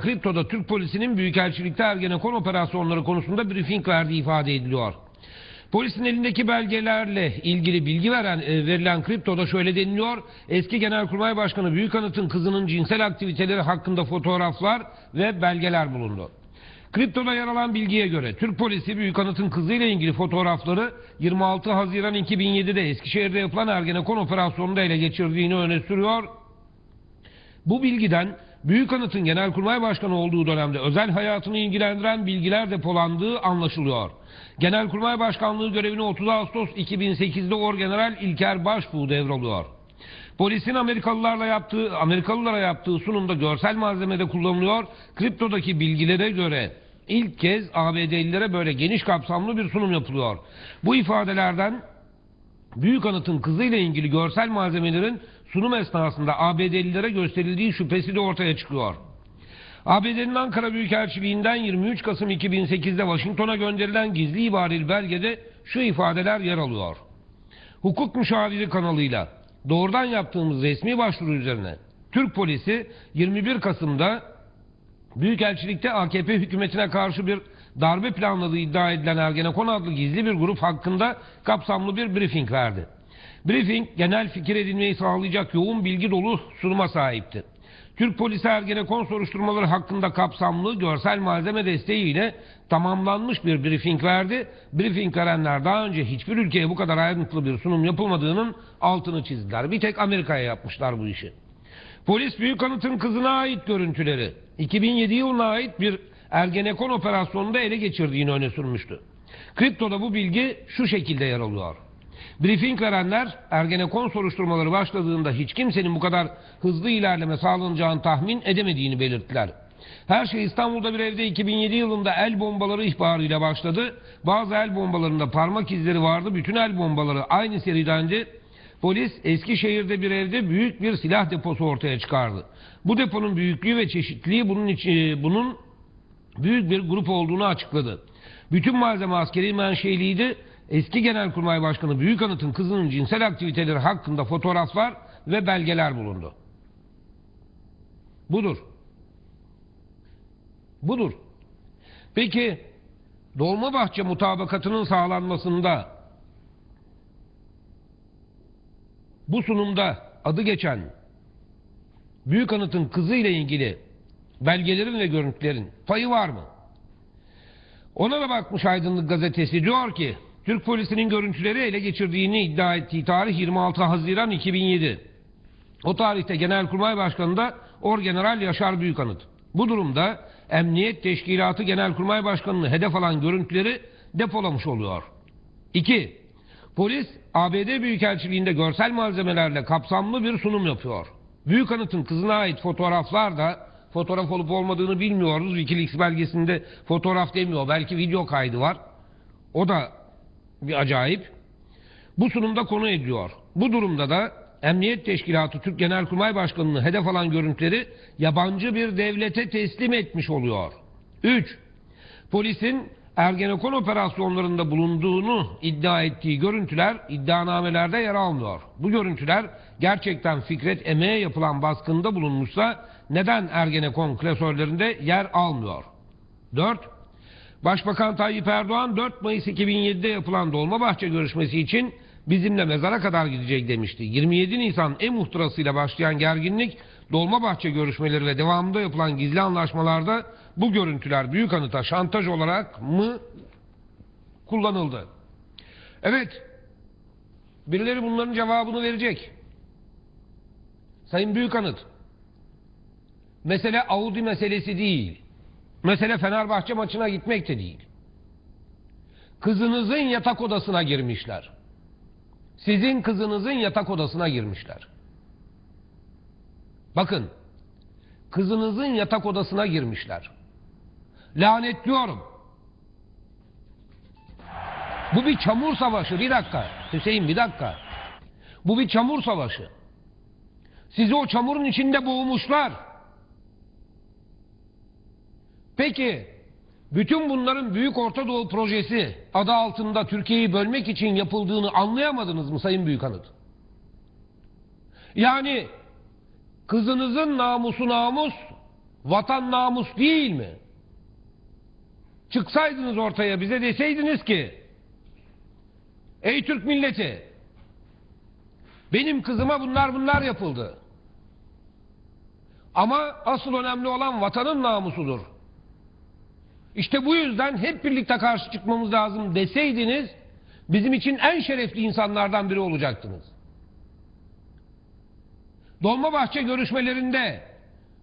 Kripto'da Türk polisinin Büyükelçilikte Ergenekon operasyonları konusunda briefing verdiği ifade ediliyor. Polisin elindeki belgelerle ilgili bilgi veren e, verilen kriptoda şöyle deniliyor. Eski Genelkurmay Başkanı Büyükanıt'ın kızının cinsel aktiviteleri hakkında fotoğraflar ve belgeler bulundu. Kriptoda yer alan bilgiye göre Türk polisi Büyükanıt'ın kızıyla ilgili fotoğrafları 26 Haziran 2007'de Eskişehir'de yapılan Ergenekon operasyonunda ele geçirdiğini öne sürüyor. Bu bilgiden Büyükanıt'ın Genelkurmay Başkanı olduğu dönemde özel hayatını ilgilendiren bilgiler depolandığı anlaşılıyor. Genelkurmay Başkanlığı görevine 30 Ağustos 2008'de Orgeneral İlker Başbuğ devralıyor. Polisin Amerikalılarla yaptığı, Amerikalılara yaptığı sunumda görsel malzemede kullanılıyor. Kriptodaki bilgilere göre ilk kez ABD'lilere böyle geniş kapsamlı bir sunum yapılıyor. Bu ifadelerden Büyük Anıt'ın kızıyla ilgili görsel malzemelerin sunum esnasında ABD'lilere gösterildiği şüphesi de ortaya çıkıyor. ABD'nin Ankara Büyükelçiliğinden 23 Kasım 2008'de Washington'a gönderilen gizli ibareli belgede şu ifadeler yer alıyor. Hukuk müşaviri kanalıyla doğrudan yaptığımız resmi başvuru üzerine Türk polisi 21 Kasım'da Büyükelçilikte AKP hükümetine karşı bir darbe planladığı iddia edilen Ergenekon adlı gizli bir grup hakkında kapsamlı bir briefing verdi. Briefing genel fikir edinmeyi sağlayacak yoğun bilgi dolu sunuma sahipti. Türk polisi Ergenekon soruşturmaları hakkında kapsamlı görsel malzeme desteğiyle tamamlanmış bir briefing verdi. Briefing verenler daha önce hiçbir ülkeye bu kadar ayrıntılı bir sunum yapılmadığının altını çizdiler. Bir tek Amerika'ya yapmışlar bu işi. Polis Büyük Anıt'ın kızına ait görüntüleri 2007 yılına ait bir Ergenekon operasyonunda ele geçirdiğini öne sürmüştü. Kriptoda bu bilgi şu şekilde yer alıyor. Briefing verenler Ergenekon soruşturmaları başladığında hiç kimsenin bu kadar hızlı ilerleme sağlanacağını tahmin edemediğini belirttiler. Her şey İstanbul'da bir evde 2007 yılında el bombaları ihbarıyla başladı. Bazı el bombalarında parmak izleri vardı. Bütün el bombaları aynı seridendi. Polis Eskişehir'de bir evde büyük bir silah deposu ortaya çıkardı. Bu deponun büyüklüğü ve çeşitliliği bunun için, bunun büyük bir grup olduğunu açıkladı. Bütün malzeme askeri menşeliydi. Eski Genelkurmay Başkanı Büyükanıt'ın kızının cinsel aktiviteleri hakkında fotoğraflar ve belgeler bulundu. Budur. Budur. Peki Dolmabahçe mutabakatının sağlanmasında bu sunumda adı geçen Büyük Anıt'ın kızı ile ilgili belgelerin ve görüntülerin payı var mı? Ona da bakmış Aydınlık gazetesi diyor ki Türk polisinin görüntüleri ele geçirdiğini iddia ettiği tarih 26 Haziran 2007. O tarihte Genelkurmay Başkanı da Orgeneral Yaşar Büyükanıt. Bu durumda Emniyet Teşkilatı Genelkurmay Başkanı'nı hedef alan görüntüleri depolamış oluyor. 2. Polis ABD Büyükelçiliğinde görsel malzemelerle kapsamlı bir sunum yapıyor. Büyükanıt'ın kızına ait fotoğraflar da fotoğraf olup olmadığını bilmiyoruz. Wikileaks belgesinde fotoğraf demiyor. Belki video kaydı var. O da bir acayip. Bu sunumda konu ediliyor. Bu durumda da Emniyet Teşkilatı Türk Genelkurmay Başkanı'nı hedef alan görüntüleri yabancı bir devlete teslim etmiş oluyor. 3. Polisin Ergenekon operasyonlarında bulunduğunu iddia ettiği görüntüler iddianamelerde yer almıyor. Bu görüntüler gerçekten Fikret Eme'ye yapılan baskında bulunmuşsa neden Ergenekon klasörlerinde yer almıyor? 4. Başbakan Tayyip Erdoğan 4 Mayıs 2007'de yapılan Dolmabahçe görüşmesi için bizimle mezara kadar gidecek demişti. 27 Nisan e-muhtırasıyla başlayan gerginlik Dolmabahçe görüşmeleri ve devamında yapılan gizli anlaşmalarda bu görüntüler Büyük Anıt'a şantaj olarak mı kullanıldı? Evet. Birileri bunların cevabını verecek. Sayın Büyük Anıt. Mesele Audi meselesi değil. Mesele Fenerbahçe maçına gitmek de değil. Kızınızın yatak odasına girmişler. Sizin kızınızın yatak odasına girmişler. Bakın. Kızınızın yatak odasına girmişler. Lanetliyorum. Bu bir çamur savaşı. Bir dakika. Hüseyin bir dakika. Bu bir çamur savaşı. Sizi o çamurun içinde boğmuşlar. Peki bütün bunların Büyük Orta Doğu Projesi adı altında Türkiye'yi bölmek için yapıldığını anlayamadınız mı Sayın Büyükanıt? Yani kızınızın namusu namus, Vatan namus değil mi? Çıksaydınız ortaya bize deseydiniz ki Ey Türk milleti benim kızıma bunlar bunlar yapıldı. Ama asıl önemli olan vatanın namusudur. İşte bu yüzden hep birlikte karşı çıkmamız lazım deseydiniz bizim için en şerefli insanlardan biri olacaktınız. Dolmabahçe görüşmelerinde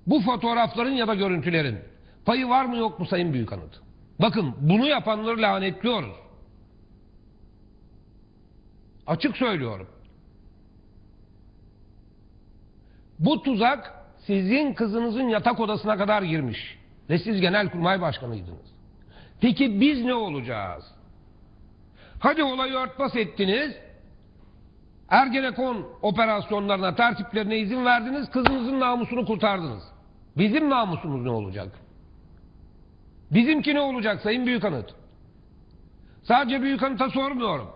bu fotoğrafların ya da görüntülerin payı var mı yok mu Sayın Büyükanıt? Bakın bunu yapanları lanetliyoruz. Açık söylüyorum. Bu tuzak sizin kızınızın yatak odasına kadar girmiş. Ve siz genelkurmay başkanıydınız. Peki biz ne olacağız? Hadi olayı örtbas ettiniz. Ergenekon operasyonlarına, tertiplerine izin verdiniz. Kızınızın namusunu kurtardınız. Bizim namusumuz ne olacak? Bizimki ne olacak Sayın Büyükanıt? Sadece Büyükanıt'a sormuyorum.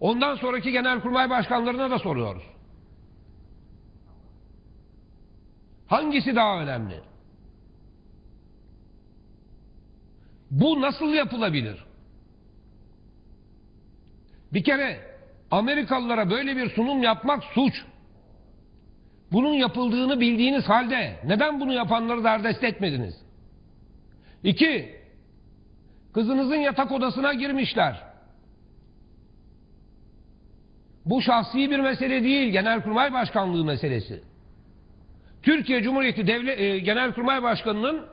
Ondan sonraki genelkurmay başkanlarına da soruyoruz. Hangisi daha önemli? Bu nasıl yapılabilir? Bir kere Amerikalılara böyle bir sunum yapmak suç. Bunun yapıldığını bildiğiniz halde neden bunu yapanları derdest etmediniz? İki, kızınızın yatak odasına girmişler. Bu şahsi bir mesele değil, Genelkurmay Başkanlığı meselesi. Türkiye Cumhuriyeti Devlet e, Genelkurmay Başkanı'nın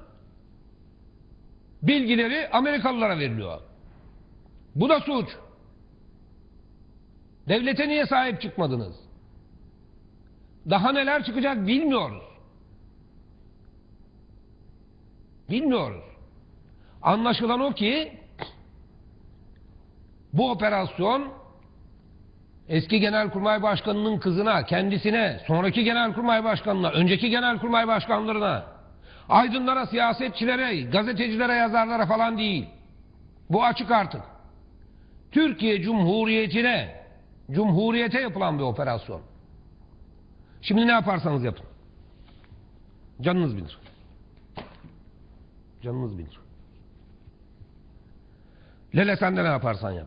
bilgileri Amerikalılara veriliyor. Bu da suç. Devlete niye sahip çıkmadınız? Daha neler çıkacak bilmiyoruz. Bilmiyoruz. Anlaşılan o ki bu operasyon eski Genelkurmay Başkanı'nın kızına, kendisine, sonraki Genelkurmay Başkanı'na, önceki Genelkurmay Başkanlarına, aydınlara, siyasetçilere, gazetecilere, yazarlara falan değil. Bu açık artık. Türkiye Cumhuriyeti'ne, Cumhuriyete yapılan bir operasyon. Şimdi ne yaparsanız yapın. Canınız bilir. Canınız bilir. Lele sen de ne yaparsan yap.